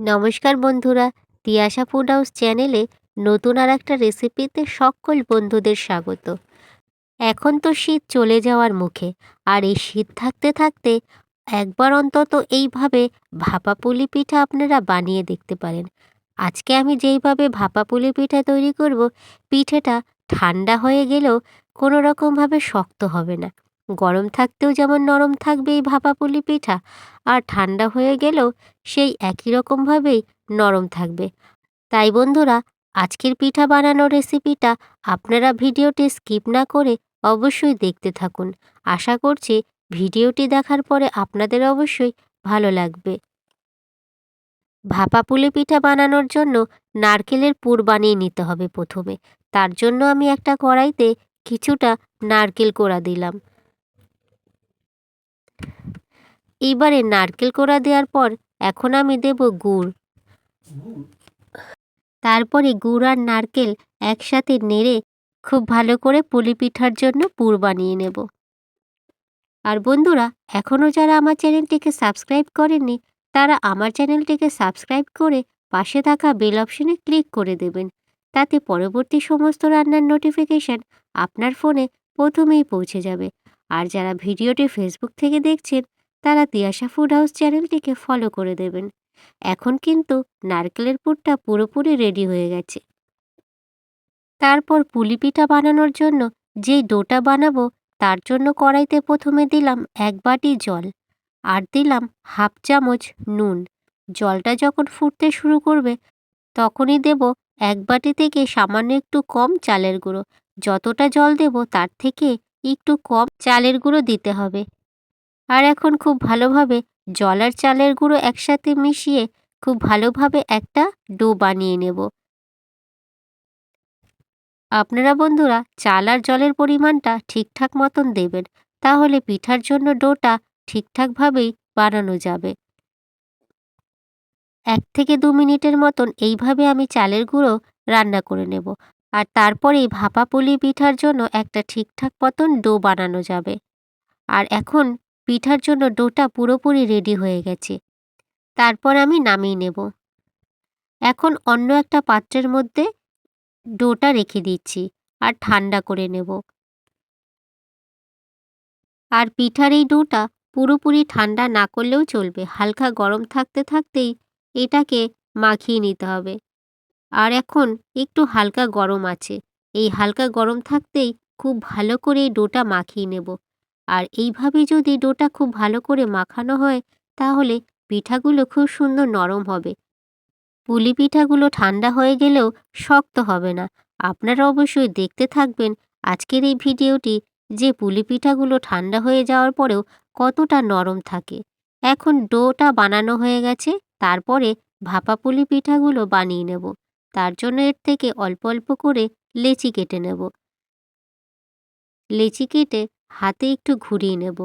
নমস্কার বন্ধুরা, Tiyasha food house চ্যানেলে নতুন আর একটা রেসিপিতে সকল বন্ধুদের স্বাগত। এখন তো শীত চলে যাওয়ার মুখে, আর এই শীত থাকতে থাকতে একবার অন্তত এইভাবে ভাপা পুলি পিঠা আপনারা বানিয়ে দেখতে পারেন। আজকে আমি যেইভাবে ভাপা পুলি পিঠা তৈরি করব, পিঠেটা ঠান্ডা হয়ে গেলেও কোনো রকমভাবে শক্ত হবে না। গরম থাকতেও যেমন নরম থাকবে এই ভাপা পুলি পিঠা, আর ঠান্ডা হয়ে গেলেও সেই একই রকমভাবেই নরম থাকবে। তাই বন্ধুরা, আজকের পিঠা বানানোর রেসিপিটা আপনারা ভিডিওটি স্কিপ না করে অবশ্যই দেখতে থাকুন। আশা করছি ভিডিওটি দেখার পরে আপনাদের অবশ্যই ভালো লাগবে। ভাপা পুলি পিঠা বানানোর জন্য নারকেলের পুর বানিয়ে নিতে হবে প্রথমে। তার জন্য আমি একটা কড়াইতে কিছুটা নারকেল কোড়া দিলাম। এইবারে নারকেল কোড়া দেওয়ার পর এখন আমি দেব গুড়। তারপরে গুড় আর নারকেল একসাথে নেড়ে খুব ভালো করে পুলি পিঠার জন্য পুর বানিয়ে নেব। আর বন্ধুরা, এখনও যারা আমার চ্যানেলটিকে সাবস্ক্রাইব করেননি, তারা আমার চ্যানেলটিকে সাবস্ক্রাইব করে পাশে থাকা বেল অপশনে ক্লিক করে দেবেন। তাতে পরবর্তী সমস্ত রান্নার নোটিফিকেশান আপনার ফোনে প্রথমেই পৌঁছে যাবে। আর যারা ভিডিওটি ফেসবুক থেকে দেখছেন তারা তিয়াশা ফুড হাউস চ্যানেলটিকে ফলো করে দেবেন। এখন কিন্তু নারকেলের পুরটা পুরোপুরি রেডি হয়ে গেছে। তারপর পুলি পিঠা বানানোর জন্য যেই ডোটা বানাবো, তার জন্য কড়াইতে প্রথমে দিলাম এক বাটি জল আর দিলাম হাফ চামচ নুন। জলটা যখন ফুটতে শুরু করবে, তখনই দেব এক বাটি থেকে সামান্য একটু কম চালের গুঁড়ো। যতটা জল দেব, তার থেকে একটু কম চালের গুঁড়ো দিতে হবে। আর এখন খুব ভালোভাবে জল আর চালের গুঁড়ো একসাথে মিশিয়ে খুব ভালোভাবে একটা ডো বানিয়ে নেব। আপনারা বন্ধুরা চাল আর জলের পরিমাণটা ঠিকঠাক মতন দেবেন, তাহলে পিঠার জন্য ডোটা ঠিকঠাকভাবেই বানানো যাবে। এক থেকে দু মিনিটের মতন এইভাবে আমি চালের গুঁড়ো রান্না করে নেব, আর তারপরেই ভাপা পুলি পিঠার জন্য একটা ঠিকঠাক মতন ডো বানানো যাবে। আর এখন পিঠার জন্য ডোটা পুরোপুরি রেডি হয়ে গেছে। তারপর আমি নামিয়ে নেব। এখন অন্য একটা পাত্রের মধ্যে ডোটা রেখে দিচ্ছি আর ঠান্ডা করে নেব। আর পিঠার এই ডোটা পুরোপুরি ঠান্ডা না করলেও চলবে। হালকা গরম থাকতে থাকতেই এটাকে মাখিয়ে নিতে হবে। আর এখন একটু হালকা গরম আছে। এই হালকা গরম থাকতেই খুব ভালো করে ডোটা মাখিয়ে নেব। আর এইভাবে যদি ডোটা খুব ভালো করে মাখানো হয়, তাহলে পিঠাগুলো খুব সুন্দর নরম হবে। পুলি পিঠাগুলো ঠান্ডা হয়ে গেলেও শক্ত হবে না। আপনারা অবশ্যই দেখতে থাকবেন আজকের এই ভিডিওটি যে পুলি পিঠাগুলো ঠান্ডা হয়ে যাওয়ার পরেও কতটা নরম থাকে। এখন ডোটা বানানো হয়ে গেছে, তারপরে ভাপা পুলি পিঠাগুলো বানিয়ে নেব। তার জন্য এর থেকে অল্প অল্প করে লেচি কেটে নেব। লেচি কেটে হাতে একটু ঘুরিয়ে নেব।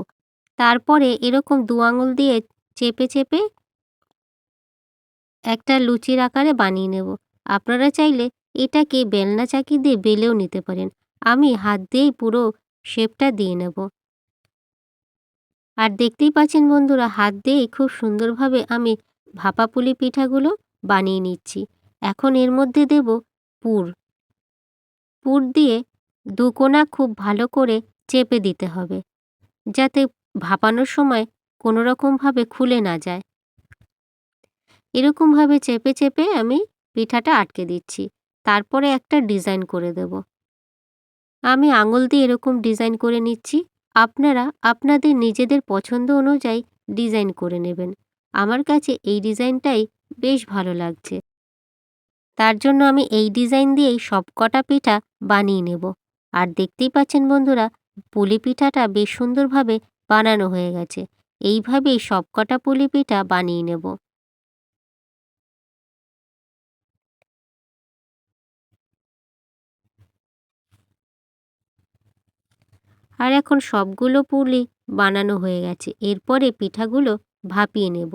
তারপরে এরকম দু আঙুল দিয়ে চেপে চেপে একটা লুচির আকারে বানিয়ে নেব। আপনারা চাইলে এটাকে বেলনা চাকি দিয়ে বেলেও নিতে পারেন। আমি হাত দিয়েই পুরো শেপটা দিয়ে নেব। আর দেখতেই পাচ্ছেন বন্ধুরা, হাত দিয়েই খুব সুন্দরভাবে আমি ভাপা পুলি পিঠাগুলো বানিয়ে নিচ্ছি। এখন এর মধ্যে দেব পুর। পুর দিয়ে দুকোনা খুব ভালো করে চেপে দিতে হবে। যাতে ভাপানোর সময় কোনো রকমভাবে খুলে না যায়। এরকমভাবে চেপে চেপে আমি পিঠাটা আটকে দিচ্ছি। তারপরে একটা ডিজাইন করে দেব। আমি আঙুল দিয়ে এরকম ডিজাইন করে নিচ্ছি। আপনারা আপনাদের নিজেদের পছন্দ অনুযায়ী ডিজাইন করে নেবেন। আমার কাছে এই ডিজাইনটাই বেশ ভালো লাগছে। তার জন্য আমি এই ডিজাইন দিয়েই সব কটা পিঠা বানিয়ে নেব। আর দেখতেই পাচ্ছেন বন্ধুরা পুলি পিঠাটা বেশ সুন্দরভাবে বানানো হয়ে গেছে। এইভাবেই সব কটা পুলি পিঠা বানিয়ে নেব। আর এখন সবগুলো পুলি বানানো হয়ে গেছে। এরপরে পিঠাগুলো ভাপিয়ে নেব।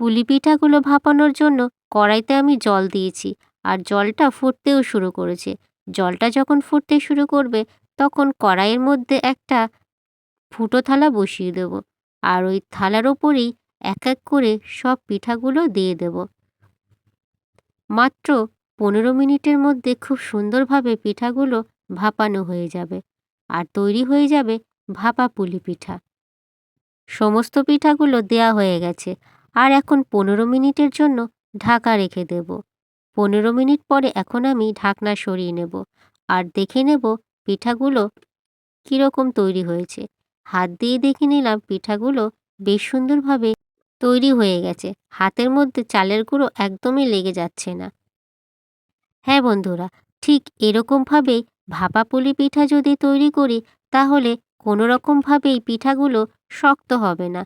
পুলি পিঠাগুলো ভাপানোর জন্য কড়াইতে আমি জল দিয়েছি আর জলটা ফুটতেও শুরু করেছে। জলটা যখন ফুটতে শুরু করবে তখন কড়াইয়ের মধ্যে একটা ফুটো থালা বসিয়ে দেব আর ওই থালার ওপরেই এক এক করে সব পিঠাগুলো দিয়ে দেব। মাত্র পনেরো মিনিটের মধ্যে খুব সুন্দরভাবে পিঠাগুলো ভাপানো হয়ে যাবে আর তৈরি হয়ে যাবে ভাপা পুলি পিঠা। সমস্ত পিঠাগুলো দেয়া হয়ে গেছে আর এখন পনেরো মিনিটের জন্য ঢাকা রেখে দেব। পনেরো মিনিট পরে এখন আমি ঢাকনা সরিয়ে নেব আর দেখে নেব পিঠাগুলো কীরকম তৈরি হয়েছে? হাত দিয়ে দেখে নিলাম পিঠাগুলো বেশ সুন্দরভাবে তৈরি হয়ে গেছে। হাতের মধ্যে চালের গুঁড়ো একদমই লেগে যাচ্ছে না। হ্যাঁ বন্ধুরা, ঠিক এরকমভাবেই ভাপা পুলি পিঠা যদি তৈরি করি, তাহলে কোনো রকমভাবেই পিঠাগুলো শক্ত হবে না।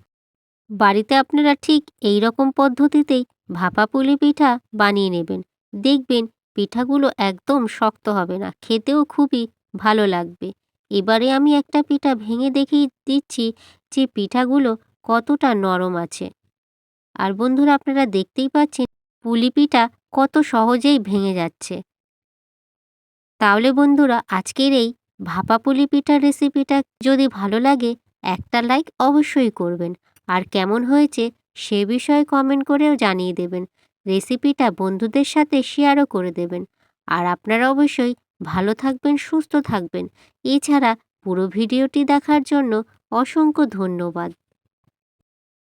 বাড়িতে আপনারা ঠিক এই রকম পদ্ধতিতেই ভাপা পুলি পিঠা বানিয়ে নেবেন। দেখবেন পিঠাগুলো একদম শক্ত হবে না। খেতেও খুবই ভালো লাগবে। এবারে আমি একটা পিঠা ভেঙে দেখিয়ে দিচ্ছি যে পিঠাগুলো কতটা নরম আছে। আর বন্ধুরা, আপনারা দেখতেই পাচ্ছেন পুলি পিঠা কত সহজেই ভেঙে যাচ্ছে। তাহলে বন্ধুরা, আজকের এই ভাপা পুলি পিঠার রেসিপিটা যদি ভালো লাগে, একটা লাইক অবশ্যই করবেন। আর কেমন হয়েছে সে বিষয়ে কমেন্ট করেও জানিয়ে দেবেন। রেসিপিটা বন্ধুদের সাথে শেয়ারও করে দেবেন। আর আপনারা অবশ্যই ভালো থাকবেন সুস্থ থাকবেন। এছাড়া পুরো ভিডিওটি দেখার জন্য অসংখ্য ধন্যবাদ।